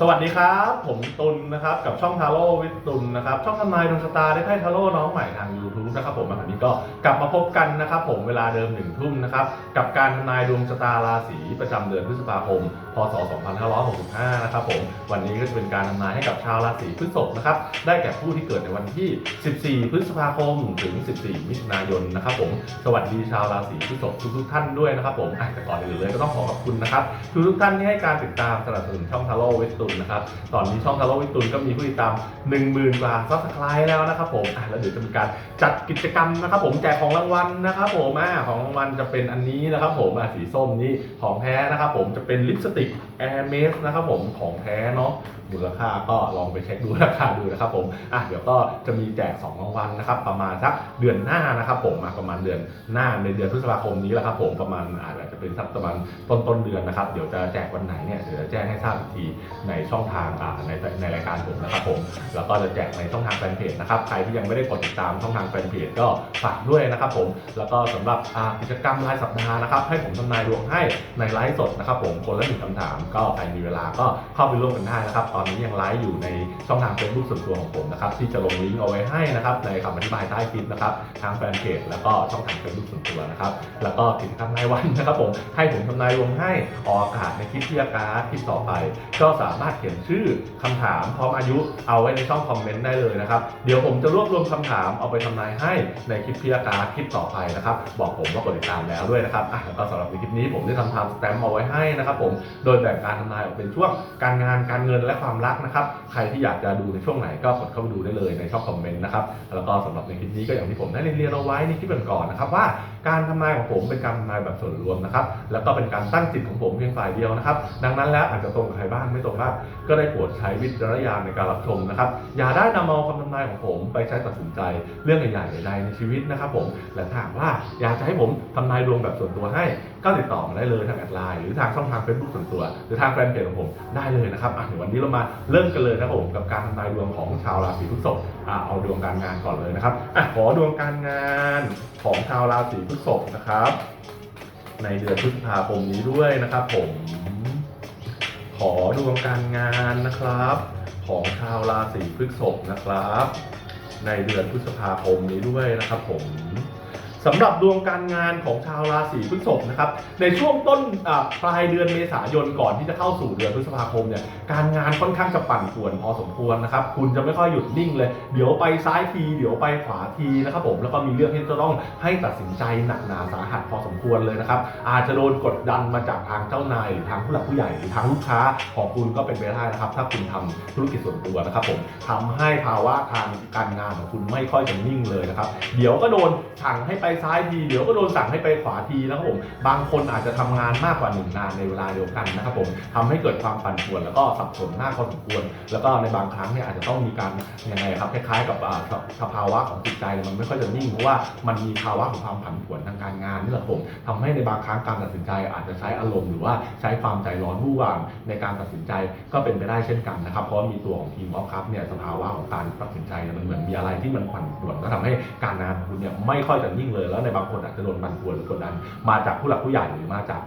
สวัสดีครับ ผมตุลนะครับกับช่องทาโร่วิทตุลนะครับช่องทำนายดวงชะตาได้ไพ่ทาโร่น้องใหม่ทาง YouTube นะครับผมวันนี้ก็กลับมาพบกันนะครับผมเวลาเดิมหนึ่งทุ่มนะครับกับการทำนายดวงชะตาราศีประจำเดือนพฤษภาคม พศ 2565 นะครับผมวันนี้ก็จะเป็นการทำนายให้กับชาวราศีพฤษภนะครับได้แก่ผู้ที่เกิดในวันที่ 14 พฤษภาคมถึง 14 มิถุนายนนะครับผมสวัสดีชาวราศีพฤษภทุกๆท่านด้วยนะครับผมอะแต่ก่อนอื่นเลยก็ต้องขอขอบคุณนะครับทุกทุกๆท่านที่ให้การติดตามสนับสนุนช่องทาโร่วิตุลนะครับ ตอนนี้ช่องทาโร่วิตุลก็มีผู้ติดตาม 1 0,000กว่าซับสไครต์แล้วนะครับผมแล้วเดี๋ยวจะมีการจัดกิจกรรมนะครับ ผมแจกของรางวัลนะครับผมอของรางวัลจะเป็นอันนี้นะครับ ผมสีส้มนี้ของแท้นะครับ ผมจะเป็นลิปสติก Air m a s นะครับผมของแท้เนาะมูลค่าก็ลองไปเช็คดูราคาดูนะครับผมอะเดี๋ยวก็จะมีแจก2รางวัลนะครับ ประมาณสักเดือนหน้านะครับ ผมอะประมาณเดือนหน้าในเดือนพฤษภาคมนี้แหละครับ ผมประมาณอาจจะเป็นสักประมาณต้นต้นเดือนนะครับ เดี๋ยวจะแจกวันไหนเนี่ยเดี๋ยวจะแจ้งให้ทราบอีกทีในในช่องทางในในรายการผมนะครับผมแล้วก็จะแจกในช่องทางแฟนเพจนะครับใครที่ยังไม่ได้กดติดตามช่องทางแฟนเพจก็ฝากด้วยนะครับผมแล้วก็สำหรับกิจกรรมรายสัปดาห์นะครับให้ผมทำนายดวงให้ในไลฟ์สดนะครับผมคนละหนึ่งคำถาม ก็ใครมีเวลาก็เข้าไปร่วมกันได้นะครับตอนนี้ยังไลฟ์อยู่ในช่องทางเฟซบุ๊กส่วนตัวของผมนะครับที่จะลงลิงก์เอาไว้ให้นะครับในคำอธิบายใต้คลิปนะครับทางแฟนเพจแล้วก็ช่องทางเฟซบุ๊กส่วนตัวนะครับแล้วก็กิจกรรมรายวันนะครับผมให้ผมทำนายดวงให้ออกอากาศในคลิปที่อากาศคลิปต่อไป ก็สามารถเขียนชื่อคำถามพร้อมอายุเอาไว้ในช่องคอมเมนต์ได้เลยนะครับ เดี๋ยวผมจะรวบรวมคำถามเอาไปทำนายให้ในคลิปที่อากาคลิปต่อไปนะครับ บอกผมว่ากดติดตามแล้วด้วยนะครับอะแล้วก็สำหรับในคลิปนี้ผมได้ทำไทม์สแตมป์เอาไว้ให้นะครับผมโดยแบ่งการทำนายออกเป็นช่วงการงานการเงินและความรักนะครับใครที่อยากจะดูในช่วงไหนก็กดเข้าไปดูได้เลยในช่องคอมเมนต์นะครับแล้วก็สำหรับในคลิปนี้ก็อย่างที่ผมได้เรียนเอาไว้ในคลิปก่อนๆนะครับว่า การทำนายของผมเป็นการทำนายแบบส่วนรวมนะครับแล้วก็เป็นการตั้งจิตของผมเพียงฝ่ายเดียวนะครับ ดังนั้นแล้วอาจจะตรงกับใครบ้างไม่ตรงบ้างก็ได้โปรดใช้วิจารณญาณในการรับชมนะครับ อย่าได้นำเอาคำทำนายของผมไปใช้ตัดสินใจเรื่องใหญ่ๆใดๆในชีวิตนะครับผมและถ้าหากว่าอยากจะให้ผมทำนายดวงแบบส่วนตัวให้ ก็ติดต่อมาได้เลยทางแอดไลน์หรือทางช่องทาง Facebook ส่วนตัว หรือทางแฟนเพจของผมได้เลยนะครับอะเดี๋ยววันนี้เรามาเริ่มกันเลยนะครับผมกับการทำนายดวงของชาวราศีพฤษภอะเอาดวงการงานก่อนเลยนะครับอะขอดวงการงานของชาวราศีพฤษภนะครับ ในเดือนพฤษภาคมนี้ด้วยนะครับผม ขอดวงการงานนะครับ ของชาวราศีพฤษภนะครับ ในเดือนพฤษภาคมนี้ด้วยนะครับผม สำหรับดวงการงานของชาวราศีพฤษภนะครับในช่วงต้นปลายเดือนเมษายนก่อนที่จะเข้าสู่เดือนพฤษภาคมเนี่ยการงานค่อนข้างจะปั่นป่วนพอสมควรนะครับคุณจะไม่ค่อยหยุดนิ่งเลย เดี๋ยวไปซ้ายที เดี๋ยวไปขวาทีนะครับผมแล้วก็มีเรื่องที่จะต้องให้ตัดสินใจหนักหนาสาหัสพอสมควรเลยนะครับอาจจะโดนกดดันมาจากทางเจ้านายหรือทางผู้หลักผู้ใหญ่หรือทางลูกค้าของคุณก็เป็นไปได้นะครับ ถ้าคุณทำธุรกิจส่วนตัวนะครับผมทำให้ภาวะทางการงานของคุณไม่ค่อยจะนิ่งเลยนะครับเดี๋ยวก็โดนสั่งให้ไปซ้ายทีเดี๋ยวก็โดนสั่งให้ไปขวาทีนะครับผมบางคนอาจจะทำงานมากกว่าหนึ่งงานในเวลาเดียวกันนะครับผมทำให้เกิดความปั่นป่วนแล้วก็สับสนมากพอสมควร แล้วก็ในบางครั้งเนี่ยอาจจะต้องมีการยังไงครับคล้ายๆกับสภาวะของจิตใจมันไม่ค่อยจะนิ่งเพราะว่ามันมีภาวะของความผันผวนทางการงานนี่แหละผมทำให้ในบางครั้งการตัดสินใจอาจจะใช้อารมณ์หรือว่าใช้ความใจร้อนวู่วามในการตัดสินใจก็เป็นไปได้เช่นกันนะครับเพราะมีตัวของทีมออฟครับเนี่ยสภาวะของการตัดสินใจเนี่ยมันเหมือนมีอะไรที่มันผันผวนก็ทำให้การงานของคุณเนี่ยไม่ค่อยจะนิ่งเลยแล้วในบางคนอาจจะโดนบันทวนหรือกดดันมาจากผู้หลักผู้ใหญ่หรือมาจาก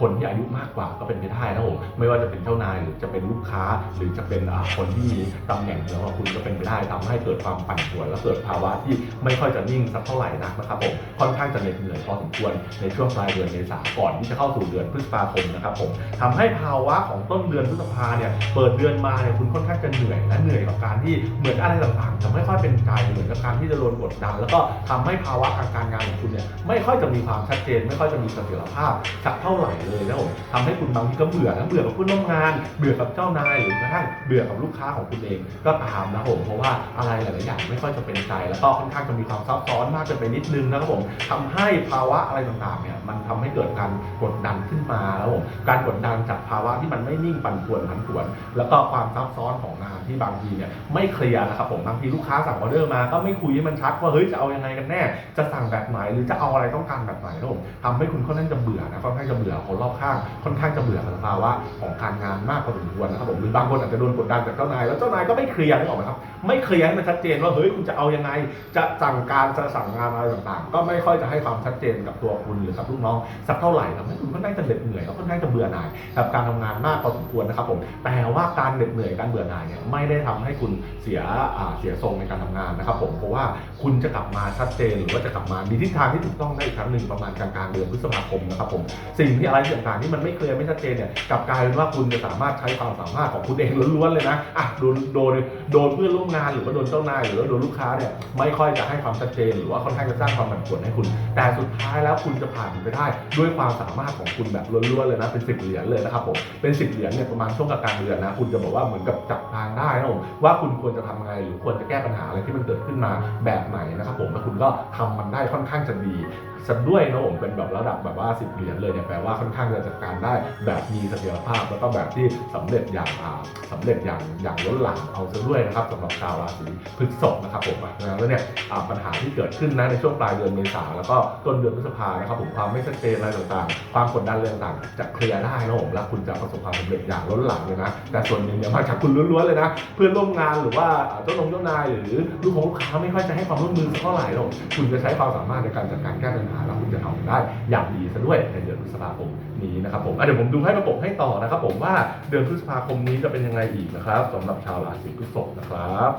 คนที่อายุมากกว่าก็เป็นไปได้นะผมไม่ว่าจะเป็นเจ้านายหรือจะเป็นลูกค้า หรือจะเป็นคนที่มีตำแหน่งเหนือกว่าคุณก็เป็นไปได้ทำให้เกิดความปั่นป่วน และเกิดภาวะที่ไม่ค่อยจะนิ่งสักเท่าไหร่นักนะครับผมค่อนข้างจะเหน็ดเหนื่อยพอสมควรในช่วงปลายเดือนเมษาก่อนที่จะเข้าสู่เดือนพฤษภาคมนะครับผมทำให้ภาวะของต้นเดือนพฤษภาเนี่ยเปิดเดือนมาเนี่ยคุณค่อนข้างจะเหนื่อยและเหนื่อยกับการที่เหมือนอะไรต่างๆจะไม่ค่อยเป็นใจเหมือนกับการที่จะโดนกดดัน แล้วก็ทำให้ภาวะทางการงานของคุณเนี่ยไม่ค่อยจะมีความชัดเจน ไม่ค่อยจะมีเสถียรภาพสักเท่าไหร่เลยนะผมทำให้คุณบางทีก็เบื่อนะเบื่อกับผู้ร่วมงาน เบื่อกับเจ้านายหรือกระทั่งเบื่อกับลูกค้าของคุณเองก็ตามนะผมเพราะว่าอะไรหลายๆอย่างไม่ค่อยจะเป็นใจแล้วก็ค่อนข้างจะมีความซับซ้อนมากเกินไปนิดนึงนะครับผมทำให้ภาวะอะไรต่างๆเนี่ย มันทำให้เกิดการกดดันขึ้นมาแล้วผมการกดดันจากภาวะที่มันไม่นิ่งปั่นป่วนผันผวน แล้วก็ความซับซ้อนของงานที่บางทีเนี่ยไม่เคลียร์นะครับผมบางทีลูกค้าสั่งออเดอร์มาก็ไม่คุยให้มันชัดว่าเฮ้ยจะเอายังไงกันแน่ จะสั่งแบบไหนหรือจะเอาอะไรต้องการแบบไหนนะผมทำให้คุณค่อนข้างจะเบื่อนะค่อนข้างจะเบื่อคนรอบข้างค่อนข้างจะเบื่อกับภาวะของการงานมากพอสมควรนะครับผมหรือบางคนอาจจะโดนกดดันจากเจ้านายแล้วเจ้านายก็ไม่เคลียร์นึกออกไหมครับไม่เคลียร์ให้มันชัดเจนว่าเฮ้ยคุณจะเอายังไง จะสั่งการจะสั่งงานอะไรต่างๆ ก็ไม่ค่อยจะให้ความชัดเจนกับตัวคุณหรือกับลูกน้องสักเท่าไหร่ทำให้คุณค่อนข้าจะเหน็ดเหนื่อยแล้วค่อนข้าจะเบื่อหน่ายกับการทำงานมากพอสมควรนะครับผมแต่ว่าการเหน็ดเหนื่อยการเบื่อหน่ายเนี่ยไม่ได้ทำให้คุณเสียเสียทรงในการทำงานนะครับผมเพราะว่าคุณจะกลับมาชัดเจนหรือว่าจะกลับมามีทิศทางที่ถูกต้องได้อีกครั้งหนึ่งประมาณกลางๆเดือนพฤษภาคมนะครับผมสิ่งที่อะไรต่างๆที่มันไม่เคลียร์ไม่ชัดเจนเนี่ยกลับกลายเป็นว่าคุณจะสามารถใช้ความสามารถของคุณเองล้วนๆเลยนะอะโดนโดนโดนเพื่อนร่วมงานหรือว่าโดนเจ้านายหรือว่าโดนลูกค้าเนี่ยไม่ค่อยจะให้ความชัดเจน หรือว่าค่อนข้างจะสร้างความผันผวนให้คุณ แต่สุดท้ายแล้วคุณจะผ่านไปได้ด้วยความสามารถของคุณแบบล้วนๆเลยนะเป็นสิบเหรียญเลยนะครับผมเป็นสิบเหรียญเนี่ยประมาณช่วงกลางเดือนนะคุณจะบอกว่าเหมือนกับจับทางได้นะผมว่าคุณควรจะทำไงหรือควรจะแก้ปัญหาอะไรที่มันเกิดขึ้นมาแบบไหนนะครับผมแล้วคุณก็ทำมันได้ค่อนข้างจะดีสัด้วยนะผมเป็นแบบระดับแบบว่าสิบเหรียญเลยเนี่ยแปลว่าค่อนข้างจะจัดการได้แบบมีเสถียรภาพ แล้วก็แบบที่สำเร็จอย่างอ่าสำเร็จอย่างอย่างล้นหลามเอาซะด้วยนะครับสำหรับชาวราศีพฤษภนะครับผมแล้วเนี่ยปัญหาที่เกิดขึ้นนะในช่วงปลายเดือนเมษาแล้วก็ต้นเดือนพฤษภานะครับผมความไม่ชัดเจนอะไรต่างๆ ความกดดันเรื่องต่างๆจะเคลียร์ได้นะผมแล้วคุณจะประสบความสำเร็จอย่างล้นหลามเลยนะ แต่ส่วนหนึ่งเนี่ยมาจากคุณล้วนๆเลยนะ เพื่อนร่วมงานหรือว่าเจ้านงเจ้านายหรือลูกของลูกค้าไม่ค่อยจะให้ความร่วมมือเท่าไหร่หรอกคุณจะใช้ความสามารถในการจัดการแก้ปัญหาแล้วคุณจะทำได้อย่างดีซะด้วยในเดือนพฤษภาคมนี้นะครับผมเดี๋ยวผมดูให้ประกบให้ต่อนะครับผมว่าเดือนพฤษภาคมนี้จะเป็นยังไงอีกนะครับสำหรับชาวราศีพฤษภนะครับ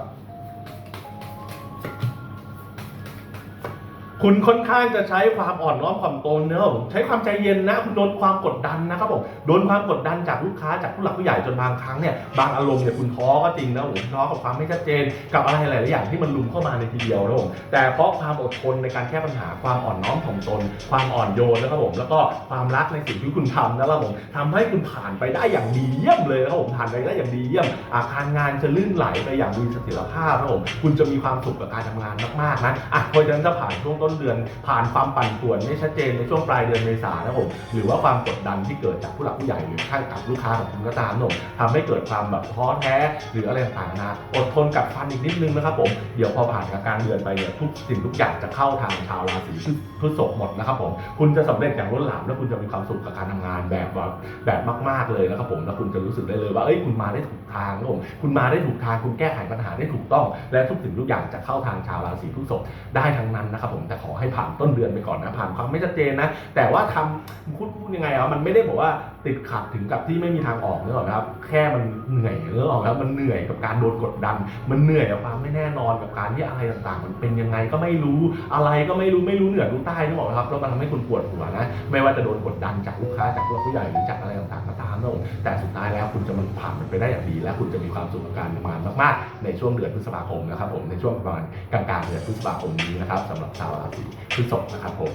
คุณค่อนข้างจะใช้ความอ่อนน้อมถ่อมตนเนอะใช้ความใจเย็นนะคุณโดนความกดดันนะครับผมโดนความกดดันจากลูกค้าจากผู้หลักผู้ใหญ่จนบางครั้งเนี่ยบางอารมณ์เนี่ยคุณท้อก็จริงนะผมท้อกับความไม่ชัดเจน กับอะไรหลายๆอย่างที่มันลุมเข้ามาในทีเดียวนะผมแต่เพราะความอดทนในการแก้ปัญหาความอ่อนน้อมถ่อมตน ความอ่อนโยนนะครับผมแล้วก็ความรักในสิ่งที่คุณทำนะครับผมทำให้คุณผ่านไปได้อย่างดีเยี่ยมเลยนะครับผมผ่านไปได้อย่างดีเยี่ยมอาการงานจะลื่นไหลไปอย่างมีเสถียรภาพนะครับผมคุณจะมีความสุขกับการทำงานมากๆนะอะเพราะฉะนั้นถ้าผ่านช่วงต้นเดือนผ่านความปั่นป่วนไม่ชัดเจนในช่วงปลายเดือนเมษานะครับผมหรือว่าความกดดันที่เกิดจากผู้หลักผู้ใหญ่หรือข้างกับลูกค้าของคุณก็ตามนมทำให้เกิดความแบบท้อแท้หรืออะไรต่างๆนะอดทนกัดฟันอีกนิดนึงนะครับผมเดี๋ยวพอผ่านกลางเดือนไปเนี่ยทุกสิ่งทุกอย่างจะเข้าทางชาวราศีพฤษภหมดนะครับผมคุณจะสำเร็จอย่างล้นหลามและคุณจะมีความสุขกับการทำงานแบบแบบแบบมากๆเลยนะครับผมแล้วคุณจะรู้สึกได้เลยว่าเอ้ยคุณมาได้ถูกทางนะครับผมคุณมาได้ถูกทางคุณแก้ไขปัญหาได้ถูกต้อง และทุกสิ่งทุกอย่างจะเข้าทางชาวราศีพฤษภได้ทั้งนั้นนะครับผมแต่ขอให้ผ่านต้นเดือนไปก่อนนะผ่านความไม่ชัดเจนนะแต่ว่าทำพูดพูดยังไงอะมันไม่ได้บอกว่า ติดขัดถึงกับที่ไม่มีทางออกนึกออกครับ แค่มันเหนื่อยนึกออกไหมครับมันเหนื่อยกับการโดนกดดัน มันเหนื่อยกับความไม่แน่นอนกับการที่อะไรต่างๆ มันเป็นยังไงก็ไม่รู้อะไรก็ไม่รู้ไม่รู้เหนือรู้ใต้นึกออกครับแล้วมันทำให้คุณปวดหัวนะไม่ว่าจะโดนกดดันจากลูกค้าจากผู้หลักผู้ใหญ่หรือจากอะไรต่างๆก็ตามนะผมแต่สุดท้ายแล้วคุณจะมันผ่านมันไปได้อย่างดี และคุณจะมีความสุขกับการทำงานมากๆ ในช่วงเดือนพฤษภาคมนะครับผมในช่วงประมาณกลางๆเดือนพฤษภาคมนี้นะครับสำหรับชาวราศีพฤษภนะครับผม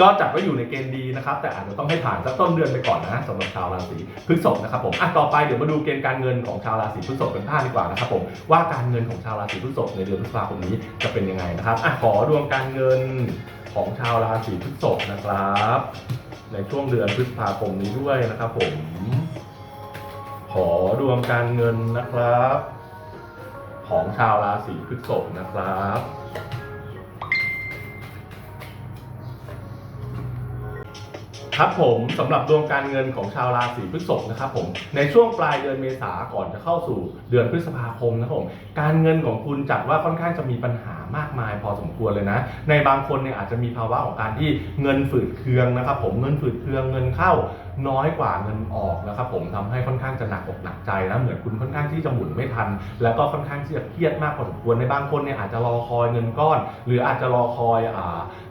ก็จัดไว้อยู่ในเกณฑ์ดีนะครับ แต่อาจจะต้องให้ผ่านสักต้นเดือนไปก่อนนะสำหรับชาวราศีพฤษภนะครับผมอะต่อไปเดี๋ยวมาดูเกณฑ์การเงินของชาวราศีพฤษภกันบ้างดีกว่านะครับผมว่าการเงินของชาวราศีพฤษภในเดือนพฤษภาคมนี้จะเป็นยังไงนะครับอะขอดวงการเงินของชาวราศีพฤษภนะครับ ในช่วงเดือนพฤษภาคมนี้ด้วยนะครับผม ขอดวงการเงินนะครับ ของชาวราศีพฤษภนะครับ ครับผมสำหรับดวงการเงินของชาวราศีพฤษภนะครับผมในช่วงปลายเดือนเมษาก่อนจะเข้าสู่เดือนพฤษภาคมนะครับผมการเงินของคุณจัดว่าค่อนข้างจะมีปัญหามากมายพอสมควรเลยนะ ในบางคนเนี่ยอาจจะมีภาวะของการที่เงินฝืดเคืองนะครับผมเงินฝืดเคืองเงินเข้า น้อยกว่าเงินออกนะครับผมทำให้ค่อนข้างจะหนักอกหนักใจนะเหมือนคุณค่อนข้างที่จะหมุนไม่ทัน แล้วก็ค่อนข้างที่จะเครียดมากพอสมควรในบางคนเนี่ยอาจจะรอคอยเงินก้อน หรืออาจจะรอคอยอ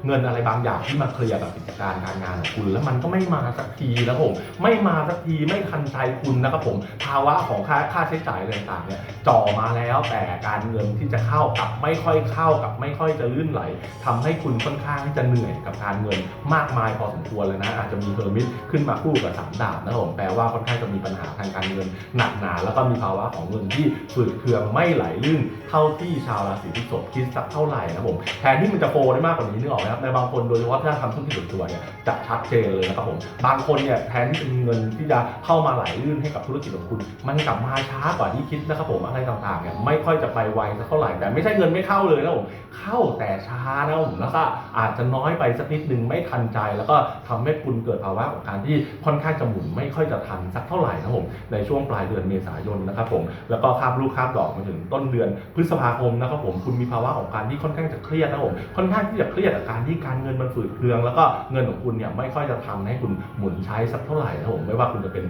เงินอะไรบางอย่างที่มาเคลียร์กับกิจการการงานของคุณ แล้วมันก็ไม่มาสักทีนะครับผมไม่มาสักทีไม่ทันใจคุณนะครับผมภาวะของค่าค่าใช้จ่ายอะไรต่างๆเนี่ยจ่อมาแล้วแต่การเงินที่จะเข้ากับไม่ค่อยเข้ากับไม่ค่อยจะลื่นไหลทำให้คุณค่อนข้างที่จะเหนื่อยกับการเงินมากมายพอสมควรเลยนะอาจจะมีเทอร์มิตขึ้นมาคู่กับสามดาบนะครับผมแปลว่าค่อนข้างจะมีปัญหาทางการเงินหนักหนาแล้วก็มีภาวะของเงินที่ฝืดเคืองไม่ไหลลื่นเท่าที่ชาวราศีพฤษภคิดสักเท่าไหร่นะผมแทนที่มันจะโฟได้มากกว่านี้นึกออกไหมครับในบางคนโดยเฉพาะถ้าทำธุรกิจส่วนตัวเนี่ยจะชัดเจนเลยนะครับผมบางคนเนี่ยแทนที่จะมีเงินที่จะเข้ามาไหลลื่นให้กับธุรกิจของคุณ มันกลับมาช้ากว่าที่คิดนะครับผมอะไรต่างๆเนี่ยไม่ค่อยจะไปไวสักเท่าไหร่แต่ไม่ใช่เงินไม่เข้าเลยนะผมเข้าแต่ช้านะผมแล้วก็อาจจะน้อยไปสักนิดนึงไม่ทันใจ แล้วก็ทำให้คุณเกิดภาวะของการที่ค่อนข้างจะหมุนไม่ค่อยจะทันสักเท่าไหร่นะครับผมในช่วงปลายเดือนเมษายนนะครับผมแล้วก็คาบลูกคาบดอกมาถึงต้นเดือนพฤษภาคมนะครับผมคุณมีภาวะของการที่ค่อนข้างจะเครียดนะครับผมค่อนข้างที่จะเครียดกับการที่การเงินมันฝืดเคือง แล้วก็เงินของคุณเนี่ยไม่ค่อยจะทำให้คุณหมุนใช้สักเท่าไหร่นะครับผมไม่ว่าคุณจะเป็น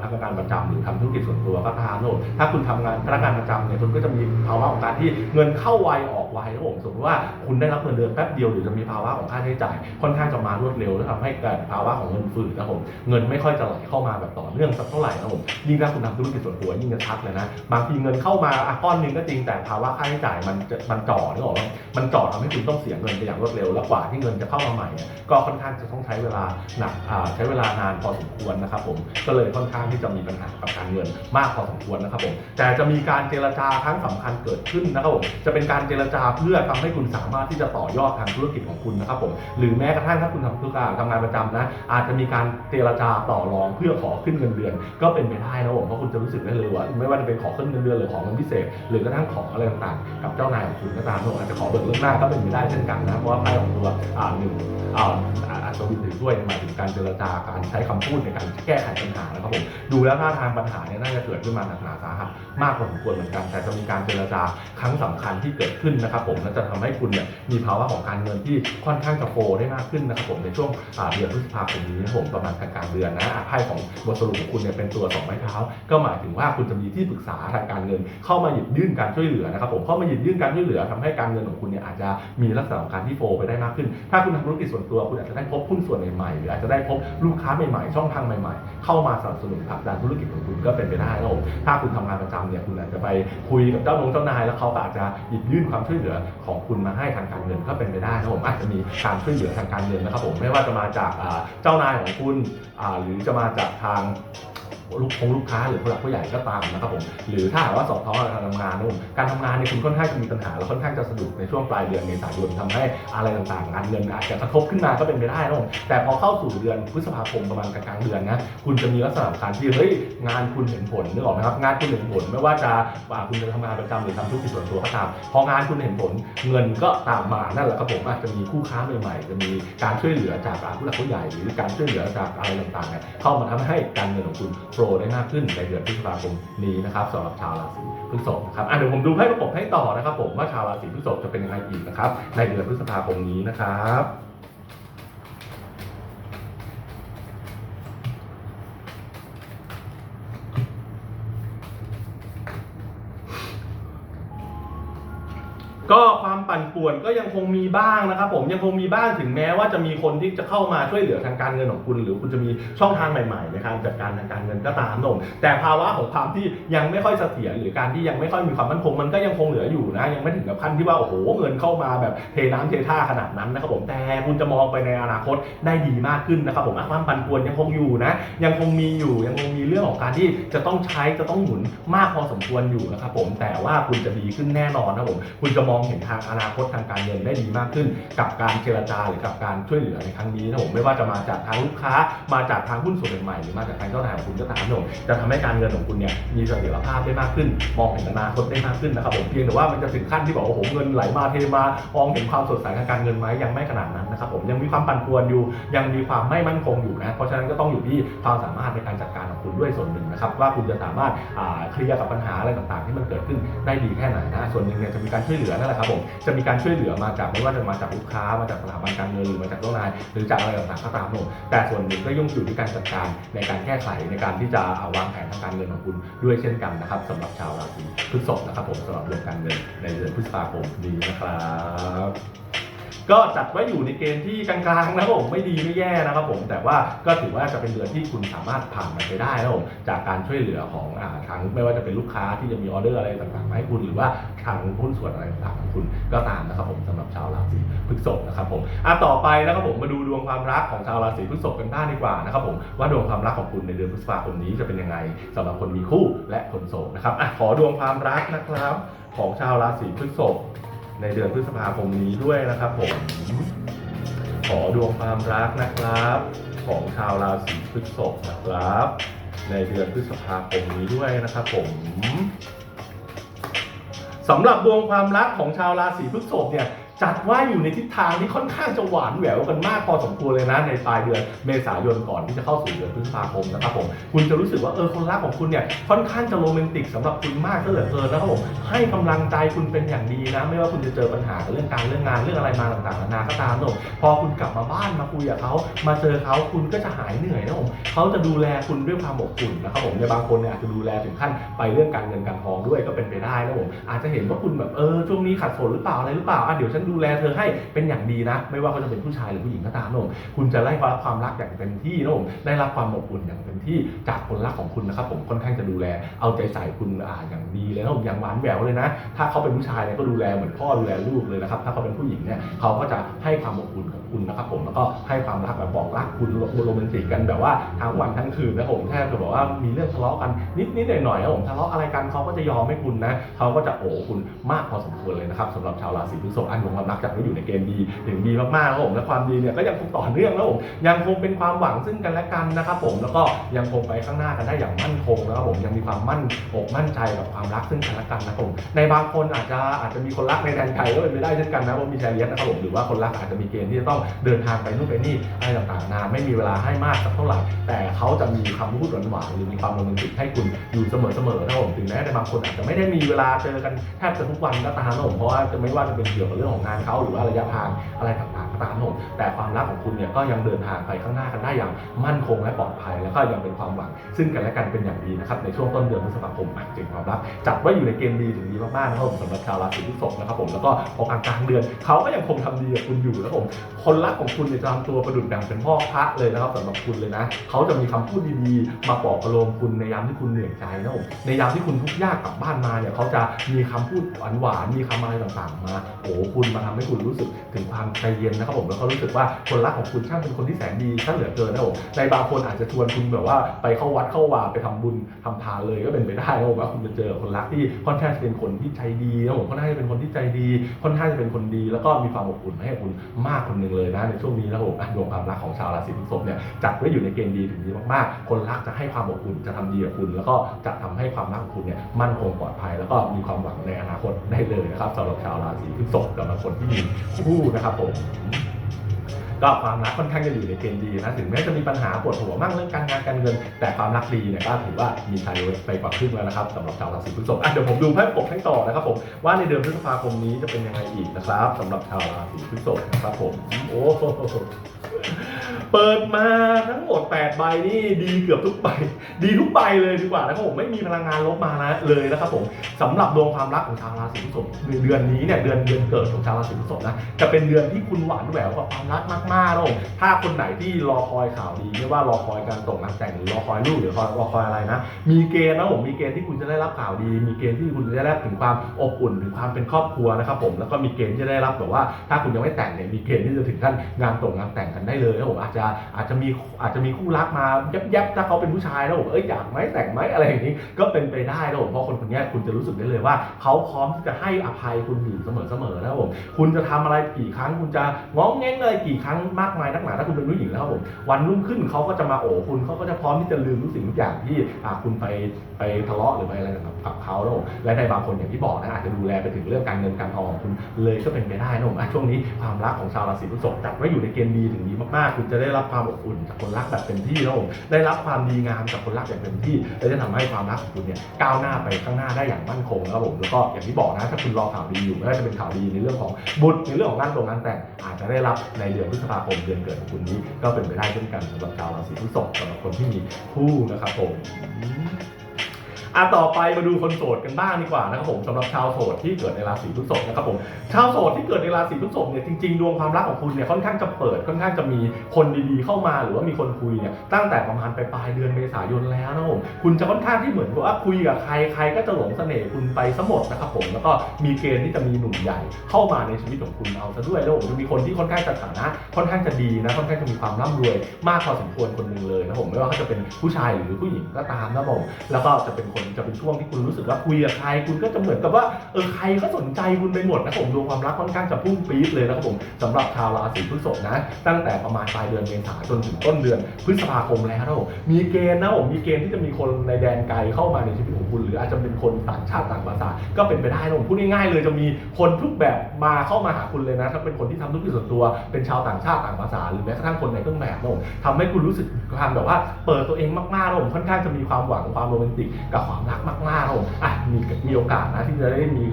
พนักงานประจำหรือทำธุรกิจส่วนตัวก็ตามนะผมถ้าคุณทำงานพนักงานประจำเนี่ยคุณก็จะมีภาวะของการที่เงินเข้าไวออก ไวนะครับผมสมมติว่าคุณได้รับเงินเดือนแป๊บเดียวหรือจะมีภาวะของค่าใช้จ่าย ค่อนข้างจะมารวดเร็วและทำให้เกิดภาวะของเงินฝืดนะผมเงินไม่ค่อยจะไหลเข้ามาแบบต่อเนื่องสักเท่าไหร่นะผมยิ่งถ้าคุณทำธุรกิจส่วนตัวยิ่งจะชัดเลยนะบางทีเงินเข้ามาอะก้อนหนึงก็จริงแต่ภาวะค่าใช้จ่ายมันจะมันจ่อนึกออกไหมมันจ่อทำให้คุณต้องเสียเงินไปอย่างรวดเร็วแล้วกว่าที่เงินจะเข้ามาใหม่ ก็ค่อนข้างจะต้องใช้เวลาหนักใช้เวลานานพอสมควรนะครับผมก็เลยค่อนข้างที่จะมีปัญหากับการเงินมากพอสมควรนะครับผมแต่จะมีการเจรจาครั้งสำคัญเกิดขึ้นนะครับผมจะเป็นการเจรจาเพื่อทำให้คุณสามารถที่จะต่อยอดทางธุรกิจของคุณนะครับผมหรือแม้กระทั่งถ้าคุณทำธุรการทำงานประจำนะอาจจะมีการเจรจาต่อรองเพื่อขอขึ้นเงินเดือน ก็เป็นไปได้นะผมเพราะคุณจะรู้สึกได้เลยว่าไม่ว่าจะเป็นขอขึ้นเงินเดือนหรือของเงินพิเศษ หรือกระทั่งขออะไรต่างๆกับเจ้านายของคุณก็ตามนะผมอาจจะขอเบิกเรื่องหน้าก็เป็นไปได้เช่นกันนะเพราะว่าไพ่ของตัวอ่าหนึ่งอ่าอาจจะวินถือด้วยหมายถึงการเจรจาการใช้คำพูดในการแก้ไขปัญหานะครับผมดูแล้วท่าทางปัญหาเนี่ยน่าจะเกิดขึ้นมาหนักหนาสาหัสมากพอสมควรเหมือนกัน แต่จะมีการเจรจาครั้งสำคัญที่เกิดขึ้นนะครับผมและจะทำให้คุณเนี่ยมีภาวะของการเงินที่ค่อนข้างจะโฟได้มากขึ้นนะครับผมในช่วงเดือนพฤษภาคมนี้นะผมประมาณกลางเดือนนะไพ่ของบทสรุปของคุณเนี่ยเป็นตัวสองไม้เท้า ก็หมายถึงว่าคุณจะมีที่ปรึกษาทางการเงิน เข้ามาหยิบยื่นการช่วยเหลือนะครับผมเข้ามาหยิบยื่นการช่วยเหลือทำให้การเงินของคุณเนี่ยอาจจะมีลักษณะของการที่โฟไปได้มากขึ้น ถ้าคุณทำธุรกิจส่วนตัวคุณอาจจะได้พบหุ้นส่วนใหม่ๆหรืออาจจะได้พบลูกค้าใหม่ๆ ช่องทางใหม่ๆ เข้ามาสนับสนุนผลักดันธุรกิจของคุณก็เป็นไปได้ครับผมถ้าคุณทำงานประจำเนี่ยคุณอาจจะไปคุยกับเจ้านงเจ้านายแล้วเขาอาจจะหยิบยื่นความช่วยเหลือของคุณมาให้ทางการเงินก็เป็นไปได้นะครับผมอาจจะมีการช่วยเหลือทางการเงินนะครับผมไม่ว่าจะมาจากเจ้านายของคุณหรือจะมาจากทาง ลูกคงลูกค้าหรือผู้หลักผู้ใหญ่ก็ตามนะครับผมหรือถ้าหากว่าสอบท้องการทำงานนะผมการทำงานเนี่ยคุณค่อนข้างจะมีปัญหาและค่อนข้างจะสะดุดในช่วงปลายเดือนเมษายนทำให้อะไรต่างๆงานเงินอาจจะกระทบขึ้นมาก็เป็นไปได้นะผมแต่พอเข้าสู่เดือนพฤษภาคมประมาณกลางเดือนนะคุณจะมีลักษณะการที่เฮ้ยงานคุณเห็นผลนึกออกไหมครับงานคุณเห็นผลไม่ว่าจะว่าคุณจะทำงานประจำหรือทำธุรกิจส่วนตัวก็ตามพองานคุณเห็นผลเงินก็ตามมานั่นแหละครับผมอาจจะมีคู่ค้าใหม่ๆ จะมีการช่วยเหลือจากผู้หลักผู้ใหญ่ หรือการช่วยเหลือจากอะไรต่างๆเนี่ยเข้ามาทำให้การเงินของคุณโฟลว์ได้มากขึ้นในเดือนพฤษภาคมนี้นะครับสำหรับชาวราศีพฤษภนะครับอะเดี๋ยวผมดูไพ่ประกบให้ต่อนะครับผมว่าชาวราศีพฤษภจะเป็นยังไงอีกนะครับในเดือนพฤษภาคมนี้นะครับก็ความ ปั่นป่วนก็ยังคงมีบ้างนะครับผมยังคงมีบ้างถึงแม้ว่าจะมีคนที่จะเข้ามาช่วยเหลือทางการเงินของคุณ หรือคุณจะมีช่องทางใหม่ๆในการจัดการทางการเงินก็ตามนมแต่ภาวะของความที่ยังไม่ค่อยเสถียรหรือการที่ยังไม่ค่อยมีความมั่นคงมันก็ยังคงเหลืออยู่นะ ยังไม่ถึงกับขั้นที่ว่าโอ้โหเงินเข้ามาแบบเทน้ำเทท่าขนาดนั้นนะครับผมแต่คุณจะมองไปในอนาคตได้ดีมากขึ้นนะครับผมความปั่นป่วนยังคงอยู่นะ ยังคงมีอยู่ยังคงมีเรื่องของการที่จะต้องใช้จะต้องหมุนมากพอสมควรอยู่นะครับผมแต่ว่าคุณจะดีขึ้นแน่นอนนะผมคุณจะมองเห็นทางอนาคตทางการเงินได้ดีมากขึ้น กับการเจรจาหรือกับการช่วยเหลือในครั้งนี้นะผมไม่ว่าจะมาจากทางลูกค้ามาจากทางหุ้นส่วนใหม่หรือมาจากทางเจ้านายของคุณก็ตามนะผมจะทำให้การเงินของคุณเนี่ยมีเสถียรภาพได้มากขึ้น มองเห็นอนาคตได้มากขึ้นนะครับผมเพียงแต่ว่ามันจะถึงขั้นที่บอกว่าโอ้โหเงินไหลมาเทมามองเห็นความสดใสทางการเงินไหมยังไม่ขนาดนั้นนะครับผมยังมีความปั่นป่วนอยู่ ยังมีความไม่มั่นคงอยู่นะ เพราะฉะนั้นก็ต้องอยู่ที่ความสามารถในการจัดการของคุณด้วยส่วนหนึ่งนะครับว่าคุณจะสามารถเคลียร์กับปัญหาอะไรต่างๆ ที่มันเกิดขึ้นได้ดีแค่ไหนนะส่วนหนึ่งเนี่ยจะมีการช่วยเหลือนั่นแหละครับผมจะมีการช่วยเหลือมาจากไม่ว่าจะมาจากลูกค้ามาจากสถาบันการเงินหรือมาจากเจ้านายหรือจากอะไรต่างๆก็ตามผมแต่ส่วนหนึ่งก็ยุ่งอยู่ที่การจัดการในการแก้ไขในการที่จะาวางแผนทางการเงินของคุณด้วยเช่นกันนะครับสำหรับชาวราศีพฤษภนะครับผมสำหรับเรื่องการเงินในเดือนพฤษภาคมนี้นะครับ ก็จัดไว้อยู่ในเกณฑ์ที่กลางๆนะครับผมไม่ดีไม่แย่นะครับผมแต่ว่าก็ถือว่าจะเป็นเดือนที่คุณสามารถผ่านมันไปได้นะครับผมจากการช่วยเหลือของอทางไม่ว่าจะเป็นลูกค้าที่จะมีออเดอร์อะไรต่างๆมาให้คุณหรือว่าทางหุ้นส่วนอะไรต่างๆของคุณก็ตามนะครับผมสำหรับชาวราศีพฤษภนะครับผมอะต่อไปนะครับผมมาดูดวงความรักของชาวราศีพฤษภกันบ้างดีกว่านะครับผมว่าดวงความรักของคุณในเดือนพฤษภาคมนี้จะเป็นยังไงสำหรับคนมีคู่และคนโสดนะครับอะขอดวงความรักนะครับ ของชาวราศีพฤษภ ในเดือนพฤษภาคมนี้ด้วยนะครับผม ขอดวงความรักนะครับ ของชาวราศีพฤษภนะครับ ในเดือนพฤษภาคมนี้ด้วยนะครับผมสำหรับดวงความรักของชาวราศีพฤษภเนี่ย จัดว่าอยู่ในทิศทางที่ค่อนข้างจะหวานแหววกันมากพอสมควรเลยนะในปลายเดือนเมษายนก่อนที่จะเข้าสู่เดือนพฤษภาคมนะครับผมคุณจะรู้สึกว่าเออคนรักของคุณเนี่ยค่อนข้างจะโรแมนติกสำหรับคุณมากก็เหลือเกินนะครับผมให้กำลังใจคุณเป็นอย่างดีนะ ไม่ว่าคุณจะเจอปัญหาเรื่องการเรื่องงานเรื่องอะไรมาต่างๆนานาก็ตามนะผมพอคุณกลับมาบ้านมาคุยกับเขามาเจอเขาคุณก็จะหายเหนื่อยนะผมเขาจะดูแลคุณด้วยความอบอุ่นนะครับผมในบางคนเนี่ยอาจจะดูแลถึงขั้นไปเรื่องการเงินการทองด้วยก็เป็นไปได้นะผมอาจจะเห็นว่าคุณแบบเออช่วงนี้ขัดสนหรือเปล่าอะไรหรือเปล่าอะเดี๋ยวฉันดููแลเธอให้เป็นอย่างดีนะ ไม่ว่าเขาจะเป็นผู้ชายหรือผู้หญิงก็ตามนะผมคุณจะได้รับความรักอย่างเต็มที่นะผมได้รับความอบอุ่นอย่างเต็มที่จากคนรักของคุณนะครับผมค่อนข้างจะดูแลเอาใจใส่คุณอ่าอย่างดีเลยนะผมอย่างหวานแหววเลยนะ ถ้าเขาเป็นผู้ชายเนี่ยก็ดูแลเหมือนพ่อดูแลลูกเลยนะครับถ้าเขาเป็นผู้หญิงเนี่ยเขาก็จะให้ความอบอุ่นกับคุณนะครับผมแล้วก็ให้ความรักแบบบอกรักคุณโรแมนติกกันแบบว่าทั้งวันทั้งคืนนะผมแทบจะบอกว่ามีเรื่องทะเลาะกันนิดนิดหน่อยหน่อยๆนะผมทะเลาะอะไรกันเขาก็จะยอมให้คุณนะเขาก็จะโอบคุณมากพอสมควรเลยนะครับสำหรับชาวราศีพฤษภอันดวความรักจากที่อยู่ในเกณฑ์ดีถึงดีมากๆนะผมและความดีเนี่ยก็ยังคงต่อเนื่องนะผมยังคงเป็นความหวังซึ่งกันและกันนะครับผมแล้วก็ยังคงไปข้างหน้ากันได้อย่างมั่นคงนะครับผมยังมีความมั่นอกมั่นใจกับความรักซึ่งกันและกันนะครับผมในบางคนอาจจะอาจจะมีคนรักในแดนไกลก็เป็นไปได้เช่นกันนะว่ามีชายเลี้ยงนะครับผมหรือว่าคนรักอาจจะมีเกณฑ์ที่จะต้องเดินทางไปนู่นไปนี่อะไรต่างๆนานาไม่มีเวลาให้มากสักเท่าไหร่แต่เขาจะมีคำพูดหวานๆหรือมีความโรแมนติกให้คุณอยู่เสมอๆนะครับผมถึงแม้ในบางคนอาจจะไม่ได้มีเวลาเจอกันแทบจะทุกวันก็ตามนะผมเพราะว่าจะไม่ว่าจะเป็นเกี่ยวกับเรื่องของงานเขาหรือว่าระยะทางอะไรต่างตามนะผมแต่ความรักของคุณเนี่ยก็ยังเดินทางไปข้างหน้ากันได้อย่างมั่นคงและปลอดภัย แล้วก็ยังเป็นความหวัง ซึ่งกันและกันเป็นอย่างดีนะครับในช่วงต้นเดือนพฤษภาคมอะถึงความรักจัดว่าอยู่ในเกณฑ์ดีถึงดีมากๆนะครับผมสำหรับชาวราศีพฤษภนะครับผมแล้วก็พอกลางกลางเดือนเขาก็ยังคงทำดีกับคุณอยู่นะครับผมคนรักของคุณเนี่ยจะทำตัวประดุจดังเป็นพ่อพระเลยนะครับสำหรับคุณเลยนะเขาจะมีคำพูดดีๆ มาปลอบประโลมคุณในยามที่คุณเหนื่อยใจนะครับผมในยามที่คุณทุกข์ยากกลับบ้านมาเนี่ยเขาจะมีคำพูดหวานๆมีคำอะไรต่างๆ มาโอ้คุณมาทำให้คุณรู้สึกถึงความใจเย็นนะครับผมแล้วก็รู้สึกว่าคนรักของคุณช่างเป็นคนที่แสนดีช่างเหลือเกินนะผมในบางคนอาจจะชวนคุณแบบว่าไปเข้าวัดเข้าวาไปทำบุญทำทานเลยก็เป็นไปได้นะผมว่าคุณจะเจอคนรักที่ค่อนข้างจะเป็นคนที่ใจดีนะผมค่อนข้างจะเป็นคนที่ใจดีค่อนข้างจะเป็นคนดี แล้วก็มีความอบอุ่นให้คุณมากคนหนึ่งเลยนะในช่วงนี้นะผมดวงความรักของชาวราศีพฤษภเนี่ยจัดไว้อยู่ในเกณฑ์ดีถึงดีมากๆ คนรักจะให้ความอบอุ่นจะทำดีกับคุณ แล้วก็จะทำให้ความรักของคุณเนี่ยมั่นคงปลอดภัย แล้วก็มีความหวังในอนาคตได้เลยนะครับสำหรับชาวราศีพฤษภสำหรับคนที่มีคู่นะครับผม ก็ความรักค่อนข้างจะอยู่ในเกณฑ์ดีนะถึงแม้จะมีปัญหาปวดหัวมากเรื่องการงานการเงิน แต่ความรักดีเนี่ยก็ถือว่ามีทายไปกว่าครึ่งแล้วนะครับสำหรับชาวราศีพฤษภอะเดี๋ยวผมดูไพ่ปกให้ต่อนะครับผมว่าในเดือนพฤษภาคมนี้จะเป็นยังไงอีกนะครับสำหรับชาวราศีพฤษภนะครับผมโอ้ เปิดมาทั้งหมด 8 ใบนี่ดีเกือบทุกใบ ดีทุกใบเลยดีกว่านะครับผมไม่มีพลังงานลบมานะเลยนะครับผมสำหรับดวงความรักของชาวราศีพฤษภเดือนนี้เนี่ยเดือนเดือนเกิดของชาวราศีพฤษภนะจะเป็นเดือนที่คุณหวานแหววกับความรักมากๆนะผมถ้าคนไหนที่รอคอยข่าวดีไม่ว่ารอคอยการตกงานแต่งหรือรอคอยลูกหรือรอรอคอยอะไรนะ มีเกณฑ์นะผมมีเกณฑ์ที่คุณจะได้รับข่าวดี มีเกณฑ์ที่คุณจะได้รับถึงความอบอุ่นถึงความเป็นครอบครัวนะครับผมแล้วก็มีเกณฑ์ที่จะได้รับแบบว่า ถ้าคุณยังไม่แต่งเนี่ยมีเกณฑ์ที่จะถึงขั้นงานตกงานแต่งกันได้เลยนะผมอาจจะอาจจะมีอาจจะมีคู่รักมาแยบๆถ้าเขาเป็นผู้ชายนะผมเอ้ยอยากไหมแต่งไหมอะไรอย่างนี้ ก็เป็นไปได้นะผมเพราะคนคนนี้คุณจะรู้สึกได้เลยว่าเขาพร้อมที่จะให้อภัยคุณอยู่เสมอๆนะผมคุณจะทำอะไรกี่ครั้ง คุณจะง้องแง้งเลยกี่ครั้งมากมายนักหนาถ้าคุณเป็นผู้หญิงแล้วครับผมวันรุ่งขึ้นเขาก็จะมาโอบคุณเขาก็จะพร้อมที่จะลืมทุกสิ่งทุกอย่างที่คุณไปไปทะเลาะหรือไปอะไรกับเขาแล้วผมและในบางคนอย่างที่บอกนะอาจจะดูแลไปถึงเรื่องการเงินการทองของคุณเลยก็เป็นไปได้นะผมช่วงนี้ความรักของชาวราศีพฤษภจัดไว้อยู่ในเกณฑ์ดีถึงดีมากๆ คุณจะได้รับความอบอุ่นจากคนรักแบบเต็มที่นะผมได้รับความดีงามจากคนรักอย่างเต็มที่และจะทำให้ความรักของคุณเนี่ยก้าวหน้าไปข้างหน้าได้อย่างมั่นคงนะครับผมแล้วก็อย่างที่บอกนะถ้าคุณรอข่าวดีอยู่ไม่ว่าจะเป็นข่าวดีในเรื่องของบุตรในเรื่องของงานตรงงานแต่งอาจจะได้รับในเดือนพฤษภาคมเดือนเกิดของคุณนี้ก็เป็นไปได้เช่นกันสำหรับชาวราศีพฤษภสำหรับคนที่มีคู่นะครับผม อะต่อไปมาดูคนโสดกันบ้างดีกว่านะครับผมสำหรับชาวโสดที่เกิดในราศีพฤษภนะครับผมชาวโสดที่เกิดในราศีพฤษภเนี่ยจริงๆดวงความรักของคุณเนี่ยค่อนข้างจะเปิดค่อนข้างจะมีคนดีๆเข้ามา หรือว่ามีคนคุยเนี่ยตั้งแต่ประมาณปลายเดือนเมษายนแล้วนะครับผมคุณจะค่อนข้างที่เหมือนกับว่าคุยกับใครใครก็จะหลงเสน่ห์คุณไปซะหมดนะครับผมแล้วก็มีเกณฑ์ที่จะมีหนุ่มใหญ่เข้ามาในชีวิตของคุณเอาซะด้วยแล้วผมจะมีคนที่ค่อนข้างจะฐานะค่อนข้างจะดีนะค่อนข้างจะมีความร่ำรวย มากพอสมควรคนหนึ่งเลยนะผมไม่ว่าเขาจะเป็นผู้ชายหรือผู้หญิงก็ตามนะผมแล้วก็จะเป็นคนจะเป็นช่วงที่คุณรู้สึกว่าคุยกับใครคุณก็จะเหมือนกับว่าเออใครก็สนใจคุณไปหมดนะผมดวงความรักค่อนข้างจะพุ่งปี๊ดเลยนะครับผมสำหรับชาวราศีพฤษภนะตั้งแต่ประมาณปลายเดือนเมษาจนถึงต้นเดือนพฤษภาคมแล้วมมีเกณฑ์นะผมมีเกณฑ์ที่จะมีคนในแดนไกลเข้ามาในชีวิตของคุณ หรืออาจจะเป็นคนต่างชาติต่างภาษา ก็เป็นไปได้นะผมพูดง่ายๆเลยจะมีคนทุกแบบมาเข้ามาหาคุณเลยนะถ้าเป็นคนที่ทำธุรกิจส่วนตัวเป็นชาวต่างชาติต่างภาษา หรือแม้กระทั่งคนในเครื่องแบบนะผมทำให้คุณรู้สึกความแบบว่า เปิดตัวเองมากๆนะผมค่อนข้างจะมีความหวังความโรแมนติกกับความรักมากๆนะผมอะมีมีโอกาสนะที่จะได้มี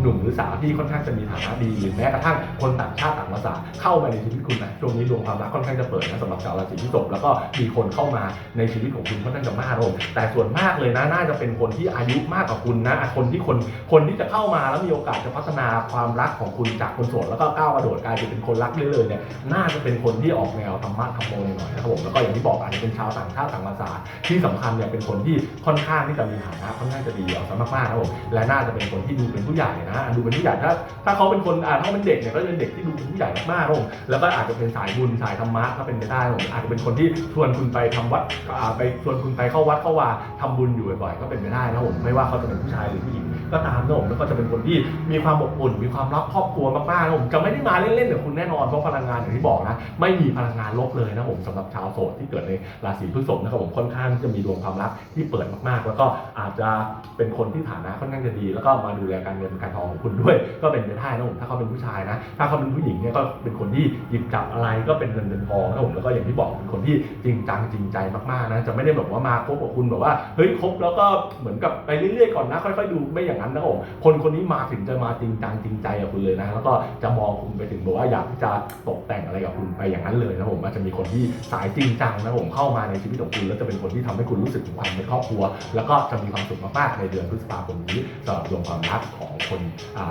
หนุ่มหรือสาวที่ค่อนข้างจะมีฐานะดีหรือแม้กระทั่งคนต่างชาติต่างภาษาเข้ามาในชีวิตคุณนะช่วงนี้ดวงความรักค่อนข้างจะเปิดนะสำหรับชาวราศีพฤษภแล้วก็มีคนเข้ามาในชีวิตของคุณค่อนข้างจะมากนะผมแต่ส่วนมากเลยนะน่าจะเป็นคนที่อายุมากกว่าคุณนะคนที่คนคนที่จะเข้ามาแล้วมีโอกาสจะพัฒนาความรักของคุณจากคนโสดแล้วก็ก้าวกระโดดกลายเป็นคนรักเลยๆเนี่ยน่าจะเป็นคนที่ออกแนวธรรมะธรรมโมหน่อยนะครับผมแล้วก็อย่างที่บอกอาจจะเป็นชาวต่างชาติต่างภาษาที่สำคัญเนี่ยเป็นคนที่ค่อนข้างที่จะมีฐานะค่อนข้างจะดีเอาซะมากๆนะครับผมและน่าจะเป็นคนที่ดูเป็นผู้ใหญ่นะดูเป็นผู้ใหญ่ถ้าถ้าเขาเป็นคนอ่าถ้าเขาเป็นเด็กเนี่ยก็จะเป็นเด็กที่ดูเป็นผู้ใหญ่มากๆครับผมแล้วก็อาจจะเป็นสายบุญสายธรรมะก็เป็นไปได้ผมอาจจะเป็นคนที่ชวนคุณไปทำวัดอ่าไปชวนคุณไปเข้าวัดเข้าวาทำบุญอยู่บ่อยๆก็เป็นไปได้นะครับผมไม่ว่าเขาจะเป็นผู้ชายหรือผู้หญิงก็ตามนะผมแล้วก็จะเป็นคนที่มีความอบอุ่น มีความรักครอบครัวมากๆนะผมจะไม่ได้มาเล่นๆกับคุณแน่นอนเพราะพลังงานอย่างที่บอกนะไม่มีพลังงานลบเลยนะผมสำหรับชาวโสดที่เกิดในราศีพฤษภนะครับผมค่อนข้างจะมีดวงความรักที่เปิดมากๆ แล้วก็อาจจะเป็นคนที่ฐานะค่อนข้างจะดี แล้วก็มาดูแลการเงินการทองของคุณด้วย ก็เป็นไปได้นะผมถ้าเขาเป็นผู้ชายนะ ถ้าเขาเป็นผู้หญิงเนี่ยก็เป็นคนที่หยิบจับอะไรก็เป็นเงินเป็นทองนะผมแล้วก็อย่างที่บอกเป็นคนที่จริงจังจริงใจมากๆนะจะไม่ได้แบบว่ามาคบกับคุณแบบว่าเฮ้ยคบแล้วก็เหมือนกับไปเรื่อยๆก่อนนะค่อยๆดูไม่อย่างนั้นนะผมคนคนนี้มาถึงจะมาจริงจังจริงใจกับคุณเลยนะแล้วก็จะมองคุณไปถึงบอกว่าอยากจะตกแต่งอะไรกับคุณไปอย่างนั้นเลยนะผมอาจจะมีคนที่สายจริงจังนะผมเข้ามาในชีวิตของคุณ แล้วจะเป็นคนที่ทำให้คุณรู้สึกถึงความเป็นครอบครัว แล้วก็จะมีความสุขมากๆในเดือนพฤษภาคมนี้สำหรับดวงความรักของคน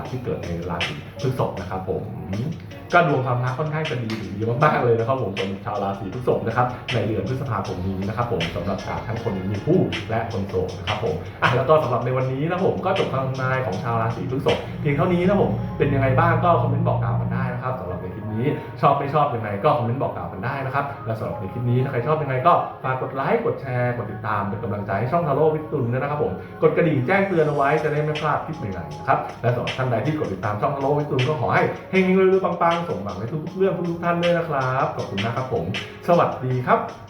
ที่เกิดในราศีพฤษภนะครับผมก็ดวงความรักค่อนข้างจะดีถึงดีมากๆเลยนะครับผมสำหรับชาวราศีพฤษภนะครับในเดือนพฤษภาคมนี้นะครับผมสำหรับทั้งคนมีคู่และคนโสดนะครับผมอะแล้วก็สำหรับในวันนี้นะผมก็จบคำนายของชาวราศีพฤษภเพียงเท่านี้นะผมเป็นยังไงบ้างก็คอมเมนต์บอกกล่าวกันได้ นี้ชอบไม่ชอบยังไงก็คอมเมนต์บอกกล่าวกันได้นะครับ และสำหรับในคลิปนี้ถ้าใครชอบยังไงก็ฝากกดไลค์กดแชร์กดติดตามเป็นกำลังใจให้ช่องทาโร่วิตุนด้วยนะครับผมกดกระดิ่งแจ้งเตือนเอาไว้จะได้ไม่พลาดคลิปใหม่ๆนะครับและสำหรับท่านใดที่กดติดตามช่องทาโร่วิตุนก็ขอให้เฮงๆรวยๆปังๆสมหวังในทุกๆเรื่องทุกๆท่านด้วยนะครับขอบคุณนะครับผม สวัสดีครับ